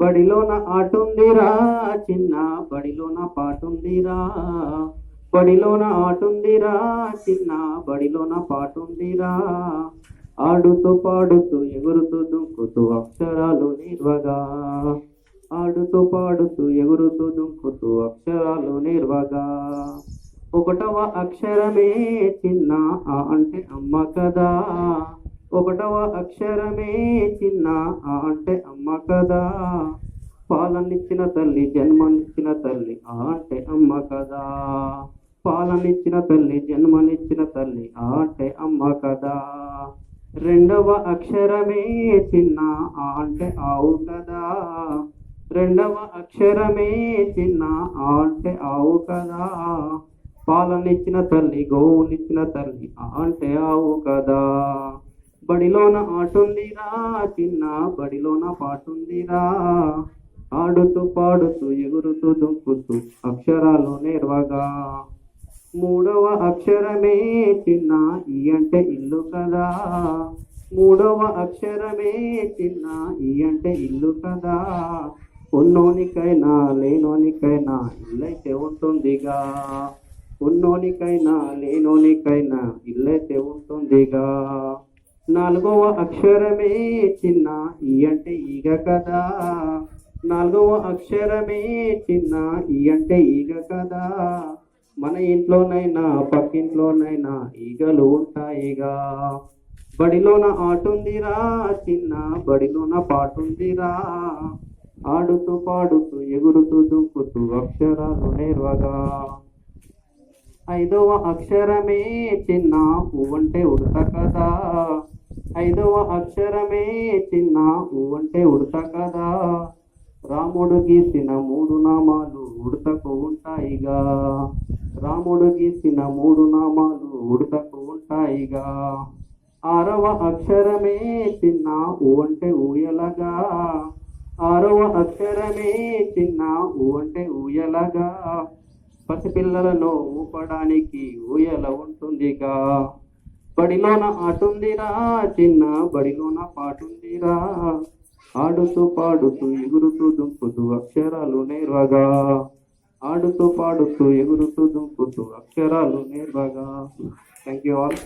బడిలోన ఆటుందిరా చిన్న బడిలోన పాటుందిరా. బడిలోన ఆటుందిరా చిన్న బడిలోన పాటుందిరా. ఆడుతూ పాడుతూ ఎగురుతూ దుంకుతూ అక్షరాలు నిర్వగా. ఆడుతూ పాడుతూ ఎగురుతూ దుంకుతూ అక్షరాలు నిర్వగా. ఒకటవ అక్షరమే చిన్న ఆ అంటే అమ్మ కదా. ఒకటవ అక్షరమే చిన్న ఆ అంటే అమ్మ కదా. పాలనిచ్చిన తల్లి జన్మనిచ్చిన తల్లి అంటే అమ్మ కదా. పాలనిచ్చిన తల్లి జన్మనిచ్చిన తల్లి అంటే అమ్మ కదా. రెండవ అక్షరమే చిన్న అంటే ఆవు కదా. రెండవ అక్షరమే చిన్న అంటే ఆవు కదా. పాలనిచ్చిన తల్లి గోవునిచ్చిన తల్లి అంటే ఆవు కదా. బడిలోన ఆటుందిరా చిన్న బడిలోన పాటుందిరా ఆడుతూ పాడుతూ ఎగురుతూ దుంకుతూ అక్షరాలు నేర్వగా. మూడవ అక్షరమే చిన్న ఈ అంటే ఇల్లు కదా. మూడవ అక్షరమే చిన్న ఈ అంటే ఇల్లు కదా. ఉన్నోనికైనా లేనోనికైనా ఇల్లైతే ఉంటుందిగా. ఉన్నోనికైనా లేనోనికైనా ఇల్లైతే ఉంటుందిగా. నాలుగవ అక్షరమే చిన్న ఈ అంటే ఈగ కదా. నాలుగవ అక్షరమే చిన్న ఈ అంటే ఈగ కదా. మన ఇంట్లోనైనా పక్కింట్లోనైనా ఈగలు ఉంటాయిగా. బడిలోన ఆటుందిరా చిన్న బడిలోన పాటుందిరా. ఆడుతూ పాడుతూ ఎగురుతూ దుంకుతూ అక్షరాలు నేర్వగా. ఐదవ అక్షరమే చిన్న పువ్వంటే ఉడత కదా. ఐదవ అక్షరమే చిన్న పువ్వంటే ఉడత కదా. రాముడు గీసిన మూడు నామాలు ఉడతకు ఉంటాయిగా. రాముడు గీసిన మూడు నామాలు ఉడతకు ఉంటాయిగా. ఆరవ అక్షరమే చిన్న ఊ అంటే ఊయలగా. ఆరవ అక్షరమే చిన్న ఊ అంటే ఊయలగా. పసిపిల్లలను ఊపడానికి ఊయల ఉంటుందిగా. బడిలోన ఆటుందిరా చిన్న బడిలోన పాటుందిరా ఆడుతూ పాడుతూ ఎగురుతూ దుంకుతూ అక్షరాలు నేర్వగా. ఆడుతూ పాడుతూ ఎగురుతూ దుంకుతూ అక్షరాలు నేర్వగా. Thank you all